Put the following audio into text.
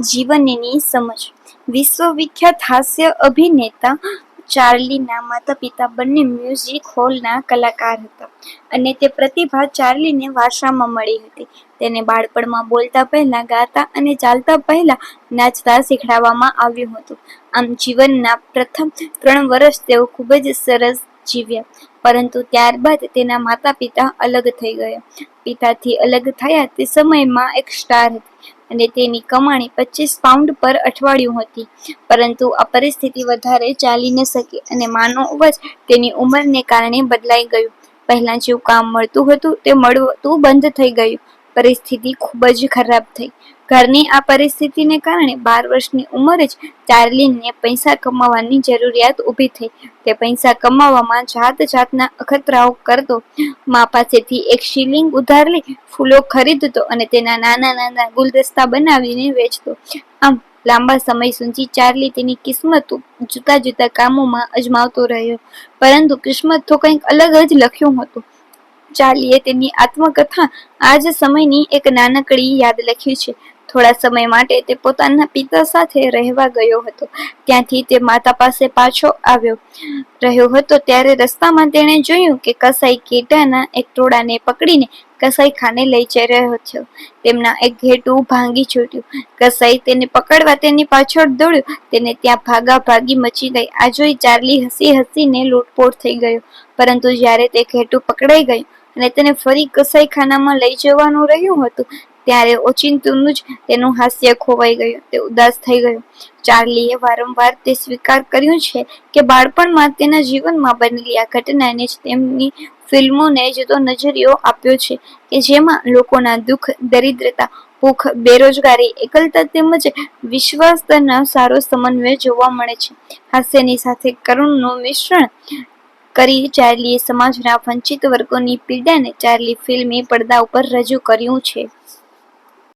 જીવનની સમજ વિશ્વવિખ્યાત હાસ્ય અભિનેતા ચાર્લીના માતા-પિતા બંને મ્યુઝિક હોલના કલાકાર હતા અને તે પ્રતિભા ચાર્લીને વારસામાં મળી હતી. તેને બાળપણમાં બોલતા પહેલા, ગાતા અને ચાલતા પહેલા નાચતા શીખવાડવામાં આવ્યું હતું. આમ, જીવનના પ્રથમ ત્રણ વર્ષ તેઓ ખૂબ જ સરસ જીવ્યા. પરંતુ ત્યારબાદ તેના માતા-પિતા અલગ થઈ ગયા. પિતાથી અલગ થયા તે સમયમાં એક સ્ટાર હતી અને તેની કમાણી પચીસ પાઉન્ડ પર અઠવાડિયું હતી. પરંતુ આ પરિસ્થિતિ વધારે ચાલી ન શકી અને માનો અવાજ તેની ઉંમરને કારણે બદલાઈ ગયું પહેલાં જેવું કામ મળતું હતું તે મળતું બંધ થઈ ગયું. પરિસ્થિતિ ખૂબ જ ખરાબ થઈ. ઘરની આ પરિસ્થિતિને કારણે બાર વર્ષની ઉંમરે જ ચાર્લિનને પૈસા કમાવવાની જરૂરિયાત ઊભી થઈ. તે પૈસા કમાવવામાં જાત-જાતના અખતરાઓ કરતો. મા પાસેથી એક શિલિંગ ઉધાર લઈ ફૂલો ખરીદતો અને તેના નાના-નાના ગુલદસ્તા બનાવીને વેચતો. આમ, લાંબા સમય સુધી ચાર્લી તેની કિસ્મતો જુદા-જુદા કામોમાં અજમાવતો રહ્યો. પરંતુ કિસ્મત તો કંઈક અલગ જ લખ્યું હતું. ચાર્લીએ તેની આત્મકથા આ જ સમયની એક નાનકડી યાદ લખી છે. થોડા સમય માટે તે પોતાના પિતા સાથે રહેવા ગયો હતો. ત્યાંથી તે માતા પાસે પાછો આવ્યો રહ્યો હતો ત્યારે રસ્તામાં તેણે જોયું કે કસાઈ ઘેટાના એક ટોળાને પકડીને કસાઈખાને લઈ જઈ રહ્યો હતો તેમના એક ઘેટું ભાંગી છૂટ્યું. કસાઈ તેને પકડવા તેની પાછળ દોડ્યો. તેને ત્યાં ભાગા ભાગી મચી ગઈ. આ જોઈ ચાર્લી હસી-હસીને લોટપોટ થઈ ગયો. પરંતુ જ્યારે તે ઘેટું પકડાઈ ગયું અને તેને ફરી કસાઈખાનામાં લઈ જવાનું રહ્યું હતું, ત્યારે ઓચિંતુનું જ તેનું હાસ્ય ખોવાઈ ગયું. તે ઉદાસ થઈ ગયો. ચાર્લીએ વારંવાર તે સ્વીકાર કર્યું છે કે બાળપણમાં તેના જીવનમાં બનેલી આ ઘટનાને જ તેમની ફિલ્મોને જુદો નજરિયો આપ્યો છે કે જેમાં લોકોના દુઃખ, દરિદ્રતા, ભૂખ, બેરોજગારી, એકલતા તેમજ વિશ્વાસના સારો સમન્વય જોવા મળે છે. હાસ્યની સાથે કરુણનું મિશ્રણ કરી ચાર્લીએ સમાજના વંચિત વર્ગોની પીડાને ચાર્લી ફિલ્મે પડદા ઉપર રજૂ કર્યું છે.